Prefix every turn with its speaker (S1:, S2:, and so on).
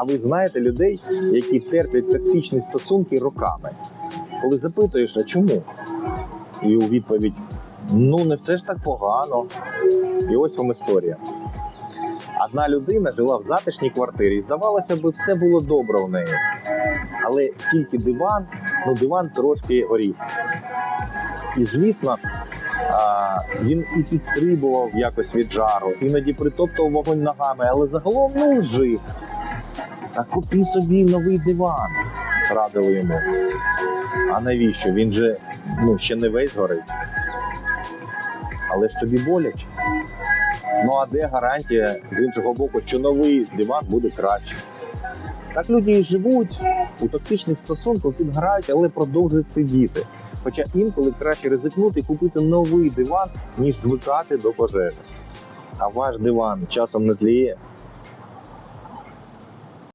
S1: А ви знаєте людей, які терплять токсичні стосунки роками? Коли запитуєш, а чому? І у відповідь: ну не все ж так погано. І ось вам історія. Одна людина жила в затишній квартирі, і здавалося б, все було добре в неї. Але тільки диван, ну диван трошки горів. І звісно, він і підстрибував якось від жару, іноді притоптував вогонь ногами, але загалом ну жив. Та купи собі новий диван, радили йому. А навіщо? Він же ну, ще не весь горить. Але ж тобі боляче. Ну а де гарантія з іншого боку, що новий диван буде краще? Так люди і живуть у токсичних стосунках, підграють, але продовжують сидіти. Хоча інколи краще ризикнути і купити новий диван, ніж звикати до пожежі. А ваш диван часом не тліє.